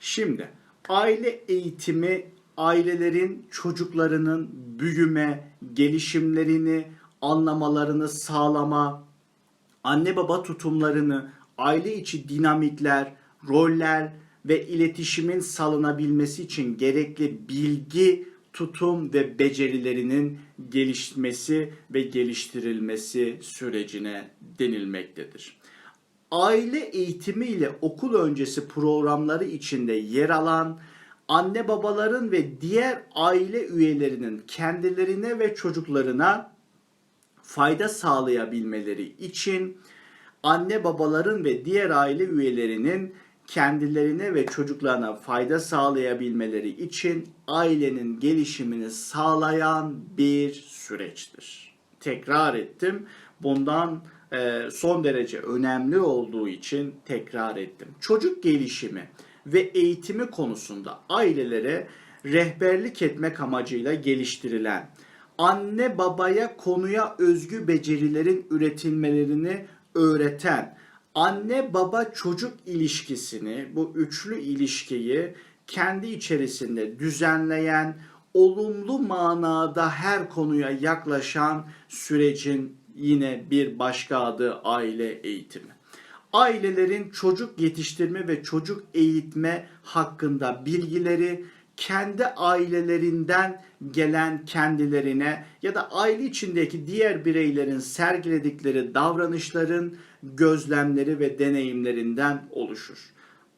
Şimdi aile eğitimi ailelerin çocuklarının büyüme, gelişimlerini anlamalarını sağlama, anne baba tutumlarını, aile içi dinamikler, roller ve iletişimin salınabilmesi için gerekli bilgi, tutum ve becerilerinin gelişmesi ve geliştirilmesi sürecine denilmektedir. Aile eğitimi ile okul öncesi programları içinde yer alan anne babaların ve diğer aile üyelerinin kendilerine ve çocuklarına fayda sağlayabilmeleri için anne babaların ve diğer aile üyelerinin kendilerine ve çocuklarına fayda sağlayabilmeleri için ailenin gelişimini sağlayan bir süreçtir. Tekrar ettim. Bundan son derece önemli olduğu için tekrar ettim. Çocuk gelişimi ve eğitimi konusunda ailelere rehberlik etmek amacıyla geliştirilen anne babaya konuya özgü becerilerin üretilmelerini öğreten anne baba çocuk ilişkisini bu üçlü ilişkiyi kendi içerisinde düzenleyen olumlu manada her konuya yaklaşan sürecin yine bir başka adı aile eğitimi. Ailelerin çocuk yetiştirme ve çocuk eğitme hakkında bilgileri kendi ailelerinden gelen kendilerine ya da aile içindeki diğer bireylerin sergiledikleri davranışların gözlemleri ve deneyimlerinden oluşur.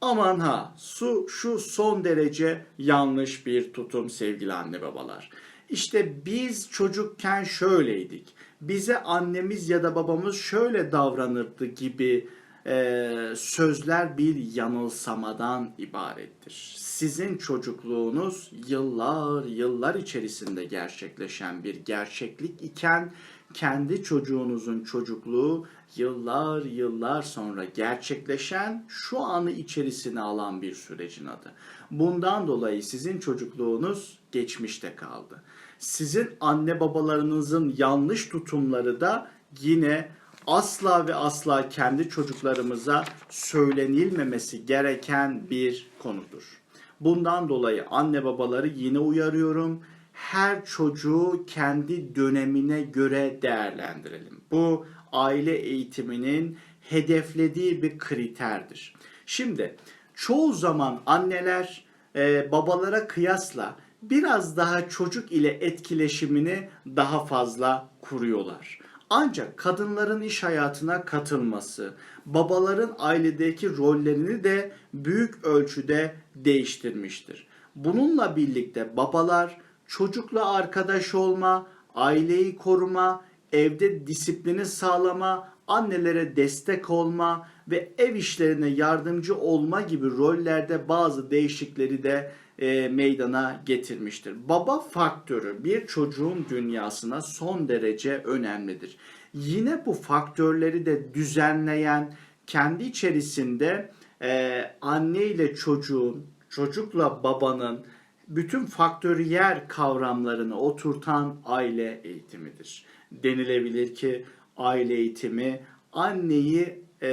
Aman ha su şu son derece yanlış bir tutum sevgili anne babalar. İşte biz çocukken şöyleydik. Bize annemiz ya da babamız şöyle davranırdı gibi e, sözler bir yanılsamadan ibarettir. Sizin çocukluğunuz yıllar yıllar içerisinde gerçekleşen bir gerçeklik iken kendi çocuğunuzun çocukluğu yıllar yıllar sonra gerçekleşen şu anı içerisine alan bir sürecin adı. Bundan dolayı sizin çocukluğunuz geçmişte kaldı. Sizin anne babalarınızın yanlış tutumları da yine asla ve asla kendi çocuklarımıza söylenilmemesi gereken bir konudur. Bundan dolayı anne babaları yine uyarıyorum. Her çocuğu kendi dönemine göre değerlendirelim. Bu aile eğitiminin hedeflediği bir kriterdir. Şimdi çoğu zaman anneler e, babalara kıyasla biraz daha çocuk ile etkileşimini daha fazla kuruyorlar. Ancak kadınların iş hayatına katılması, babaların ailedeki rollerini de büyük ölçüde değiştirmiştir. Bununla birlikte babalar çocukla arkadaş olma, aileyi koruma, evde disiplini sağlama, annelere destek olma ve ev işlerine yardımcı olma gibi rollerde bazı değişikleri de e, meydana getirmiştir. Baba faktörü bir çocuğun dünyasına son derece önemlidir. Yine bu faktörleri de düzenleyen kendi içerisinde e, anne ile çocuğun, çocukla babanın bütün faktöriyel kavramlarını oturtan aile eğitimidir. Denilebilir ki aile eğitimi anneyi e,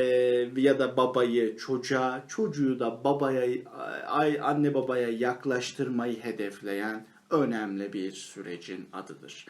ya da babayı çocuğa, çocuğu da babaya, ay- anne babaya yaklaştırmayı hedefleyen önemli bir sürecin adıdır.